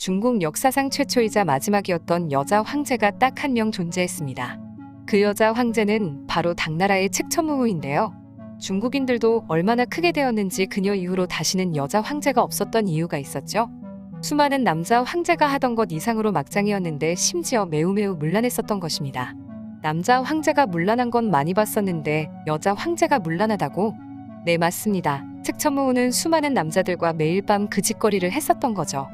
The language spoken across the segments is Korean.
중국 역사상 최초이자 마지막이었던 여자 황제가 딱 한 명 존재했습니다. 그 여자 황제는 바로 당나라의 측천무후인데요. 중국인들도 얼마나 크게 되었는지 그녀 이후로 다시는 여자 황제가 없었던 이유가 있었죠. 수많은 남자 황제가 하던 것 이상으로 막장이었는데 심지어 매우 매우 문란했었던 것입니다. 남자 황제가 문란한 건 많이 봤었는데 여자 황제가 문란하다고? 네 맞습니다. 측천무후는 수많은 남자들과 매일 밤 그 짓거리를 했었던 거죠.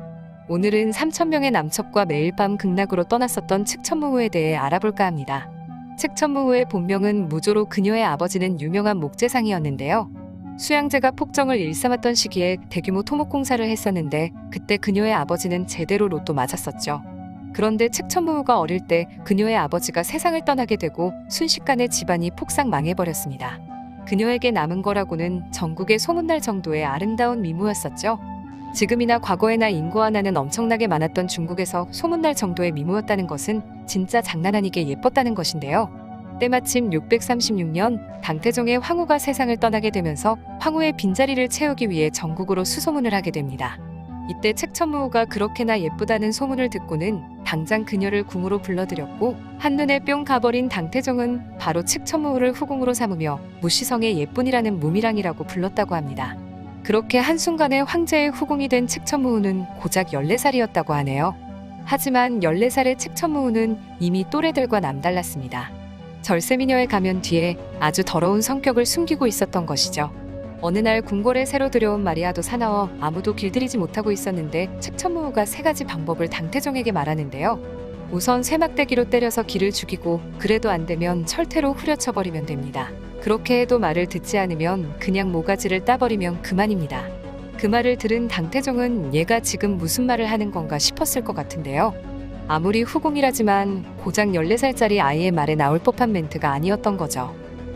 오늘은 3천명의 남첩과 매일 밤 극락으로 떠났었던 측천무후에 대해 알아볼까 합니다. 측천무후의 본명은 무조로 그녀의 아버지는 유명한 목재상이었는데요. 수양제가 폭정을 일삼았던 시기에 대규모 토목공사를 했었는데 그때 그녀의 아버지는 제대로 로또 맞았었죠. 그런데 측천무후가 어릴 때 그녀의 아버지가 세상을 떠나게 되고 순식간에 집안이 폭삭 망해버렸습니다. 그녀에게 남은 거라고는 전국에 소문날 정도의 아름다운 미모였었죠. 지금이나 과거에나 인구 하나는 엄청나게 많았던 중국에서 소문날 정도의 미모였다는 것은 진짜 장난 아니게 예뻤다는 것인데요. 때마침 636년 당태종의 황후가 세상을 떠나게 되면서 황후의 빈자리를 채우기 위해 전국으로 수소문을 하게 됩니다. 이때 책천무후가 그렇게나 예쁘다는 소문을 듣고는 당장 그녀를 궁으로 불러들였고 한눈에 뿅 가버린 당태종은 바로 측천무후를 후궁으로 삼으며 무시성의 예쁜이라는 무미랑이라고 불렀다고 합니다. 그렇게 한순간에 황제의 후궁이 된 측천무후는 고작 14살이었다고 하네요. 하지만 14살의 측천무후는 이미 또래들과 남달랐습니다. 절세미녀의 가면 뒤에 아주 더러운 성격을 숨기고 있었던 것이죠. 어느 날 궁궐에 새로 들여온 마리아도 사나워 아무도 길들이지 못하고 있었는데 측천무후가 세 가지 방법을 당태종에게 말하는데요. 우선 쇠막대기로 때려서 기를 죽이고 그래도 안 되면 철퇴로 후려쳐버리면 됩니다. 그렇게 해도 말을 듣지 않으면 그냥 모가지를 따버리면 그만입니다. 그 말을 들은 당태종은 얘가 지금 무슨 말을 하는 건가 싶었을 것 같은데요. 아무리 후궁이라지만 고작 14살짜리 아이의 말에 나올 법한 멘트가 아니었던 거죠.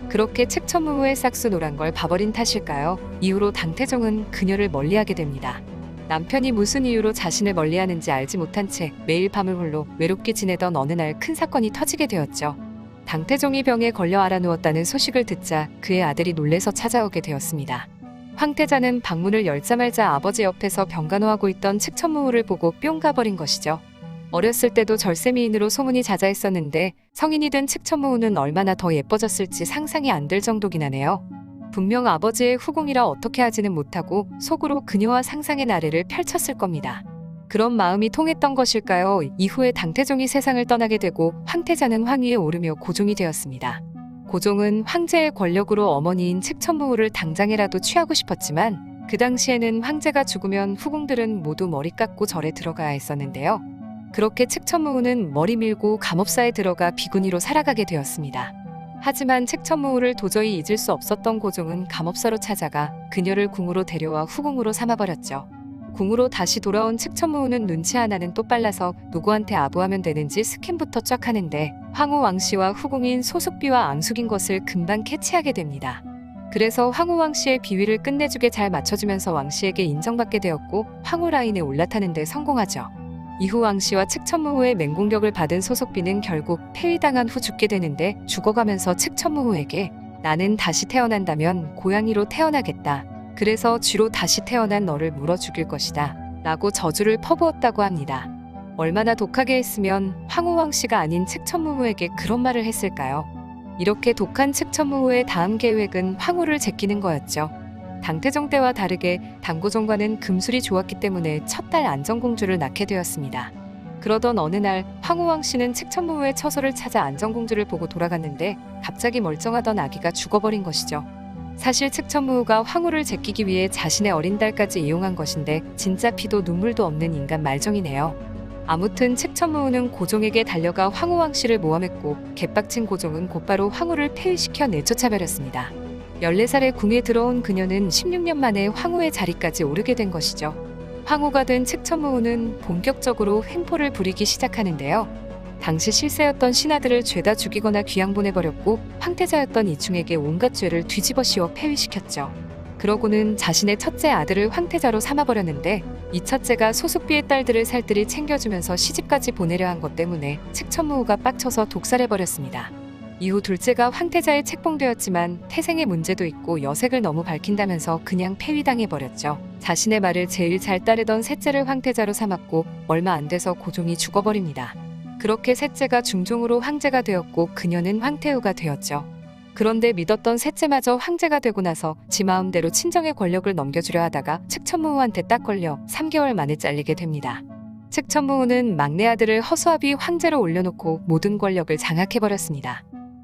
그렇게 책천무후의 싹수 노란 걸 봐버린 탓일까요? 이후로 당태종은 그녀를 멀리하게 됩니다. 남편이 무슨 이유로 자신을 멀리하는지 알지 못한 채 매일 밤을 홀로 외롭게 지내던 어느 날 큰 사건이 터지게 되었죠. 당태종이 병에 걸려 알아누웠다는 소식을 듣자 그의 아들이 놀래서 찾아오게 되었습니다. 황태자는 방문을 열자말자 아버지 옆에서 병간호하고 있던 측천무후를 보고 뿅 가버린 것이죠. 어렸을 때도 절세미인으로 소문이 자자했었는데 성인이 된 측천무후는 얼마나 더 예뻐졌을지 상상이 안 될 정도긴 하네요. 분명 아버지의 후궁이라 어떻게 하지는 못하고 속으로 그녀와 상상의 나래를 펼쳤을 겁니다. 그런 마음이 통했던 것일까요? 이후에 당태종이 세상을 떠나게 되고 황태자는 황위에 오르며 고종이 되었습니다. 고종은 황제의 권력으로 어머니인 측천무후를 당장이라도 취하고 싶었지만 그 당시에는 황제가 죽으면 후궁들은 모두 머리 깎고 절에 들어가야 했었는데요. 그렇게 측천무후는 머리 밀고 감옥사에 들어가 비구니로 살아가게 되었습니다. 하지만 책천무후를 도저히 잊을 수 없었던 고종은 감업사로 찾아가 그녀를 궁으로 데려와 후궁으로 삼아버렸죠. 궁으로 다시 돌아온 측천무후는 눈치 하나는 또 빨라서 누구한테 아부하면 되는지 스캔부터 쫙 하는데 황후 왕씨와 후궁인 소숙비와 앙숙인 것을 금방 캐치하게 됩니다. 그래서 황후 왕씨의 비위를 끝내주게 잘 맞춰주면서 왕씨에게 인정받게 되었고 황후 라인에 올라타는데 성공하죠. 이후 왕씨와 측천무후의 맹공격을 받은 소속비는 결국 폐위당한 후 죽게 되는데 죽어가면서 측천무후에게 나는 다시 태어난다면 고양이로 태어나겠다. 그래서 쥐로 다시 태어난 너를 물어 죽일 것이다. 라고 저주를 퍼부었다고 합니다. 얼마나 독하게 했으면 황후 왕씨가 아닌 측천무후에게 그런 말을 했을까요? 이렇게 독한 측천무후의 다음 계획은 황후를 제끼는 거였죠. 당태종 때와 다르게 당고종과는 금술이 좋았기 때문에 첫 딸 안전공주를 낳게 되었습니다. 그러던 어느 날 황후왕 씨는 측천무후의 처소를 찾아 안전공주를 보고 돌아갔는데 갑자기 멀쩡하던 아기가 죽어버린 것이죠. 사실 측천무후가 황후를 제끼기 위해 자신의 어린 딸까지 이용한 것인데 진짜 피도 눈물도 없는 인간 말정이네요. 아무튼 측천무후는 고종에게 달려가 황후왕 씨를 모함했고 개빡친 고종은 곧바로 황후를 폐위시켜 내쫓아버렸습니다. 14살에 궁에 들어온 그녀는 16년 만에 황후의 자리까지 오르게 된 것이죠. 황후가 된 측천무후는 본격적으로 횡포를 부리기 시작하는데요. 당시 실세였던 신하들을 죄다 죽이거나 귀양 보내버렸고 황태자였던 이충에게 온갖 죄를 뒤집어 씌워 폐위시켰죠. 그러고는 자신의 첫째 아들을 황태자로 삼아버렸는데 이 첫째가 소숙비의 딸들을 살뜰히 챙겨주면서 시집까지 보내려 한 것 때문에 측천무후가 빡쳐서 독살해버렸습니다. 이후 둘째가 황태자에 책봉되었지만 태생의 문제도 있고 여색을 너무 밝힌다면서 그냥 폐위당해버렸죠. 자신의 말을 제일 잘 따르던 셋째를 황태자로 삼았고 얼마 안 돼서 고종이 죽어버립니다. 그렇게 셋째가 중종으로 황제가 되었고 그녀는 황태후가 되었죠. 그런데 믿었던 셋째마저 황제가 되고 나서 지 마음대로 친정의 권력을 넘겨주려 하다가 측천무후한테 딱 걸려 3개월 만에 잘리게 됩니다. 측천무후는 막내 아들을 허수아비 황제로 올려놓고 모든 권력을 장악해버렸습니다.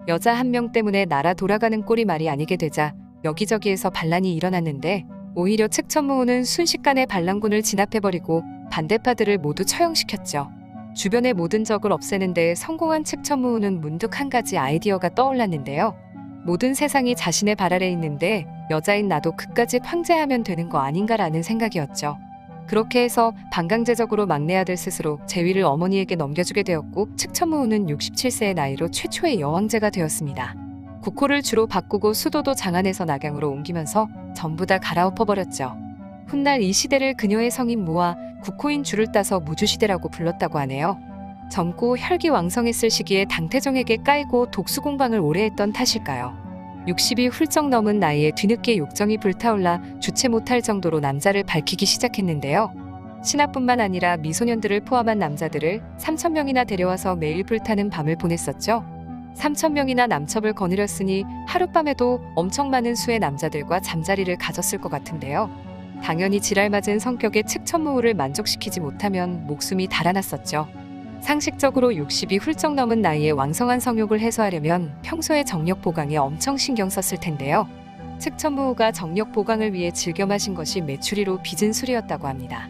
여자 한 명 때문에 나라 돌아가는 꼴이 말이 아니게 되자 여기저기에서 반란이 일어났는데 오히려 측천무후는 순식간에 반란군을 진압해버리고 반대파들을 모두 처형시켰죠. 주변의 모든 적을 없애는 데 성공한 측천무후는 문득 한 가지 아이디어가 떠올랐는데요. 모든 세상이 자신의 발 아래 있는데 여자인 나도 그까짓 황제하면 되는 거 아닌가라는 생각이었죠. 그렇게 해서 반강제적으로 막내 아들 스스로 재위를 어머니에게 넘겨주게 되었고 측천무후는 67세의 나이로 최초의 여왕제가 되었습니다. 국호를 주로 바꾸고 수도도 장안에서 낙양으로 옮기면서 전부 다 갈아엎어버렸죠. 훗날 이 시대를 그녀의 성인 무와 국호인 줄을 따서 무주시대라고 불렀다고 하네요. 젊고 혈기 왕성했을 시기에 당태종에게 까이고 독수공방을 오래 했던 탓일까요? 60이 훌쩍 넘은 나이에 뒤늦게 욕정이 불타올라 주체 못할 정도로 남자를 밝히기 시작했는데요. 신하뿐만 아니라 미소년들을 포함한 남자들을 3천명이나 데려와서 매일 불타는 밤을 보냈었죠. 3천명이나 남첩을 거느렸으니 하룻밤에도 엄청 많은 수의 남자들과 잠자리를 가졌을 것 같은데요. 당연히 지랄맞은 성격의 측천무후를 만족시키지 못하면 목숨이 달아났었죠. 상식적으로 60이 훌쩍 넘은 나이에 왕성한 성욕을 해소하려면 평소에 정력 보강에 엄청 신경 썼을 텐데요. 측천무후가 정력 보강을 위해 즐겨 마신 것이 메추리로 빚은 술이었다고 합니다.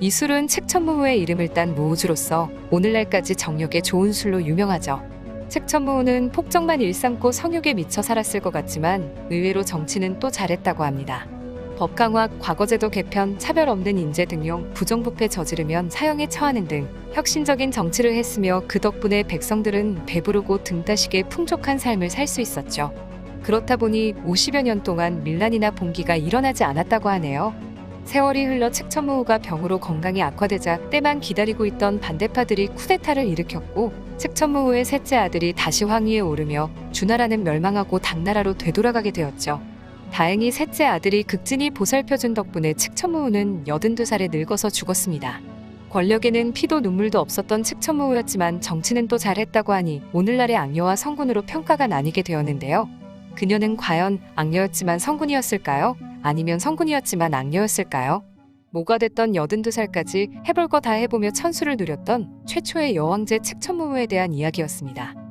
이 술은 측천무후의 이름을 딴 무호주로서 오늘날까지 정력에 좋은 술로 유명하죠. 측천무후는 폭정만 일삼고 성욕에 미쳐 살았을 것 같지만 의외로 정치는 또 잘했다고 합니다. 법 강화, 과거제도 개편, 차별 없는 인재 등용, 부정부패 저지르면 사형에 처하는 등 혁신적인 정치를 했으며 그 덕분에 백성들은 배부르고 등따시게 풍족한 삶을 살 수 있었죠. 그렇다 보니 50여 년 동안 밀란이나 봉기가 일어나지 않았다고 하네요. 세월이 흘러 측천무후가 병으로 건강이 악화되자 때만 기다리고 있던 반대파들이 쿠데타를 일으켰고 측천무후의 셋째 아들이 다시 황위에 오르며 주나라는 멸망하고 당나라로 되돌아가게 되었죠. 다행히 셋째 아들이 극진히 보살펴준 덕분에 측천무후는 82살에 늙어서 죽었습니다. 권력에는 피도 눈물도 없었던 측천무후였지만 정치는 또 잘했다고 하니 오늘날의 악녀와 성군으로 평가가 나뉘게 되었는데요. 그녀는 과연 악녀였지만 성군이었을까요? 아니면 성군이었지만 악녀였을까요? 뭐가 됐던 82살까지 해볼 거 다 해보며 천수를 누렸던 최초의 여왕제 측천무후에 대한 이야기였습니다.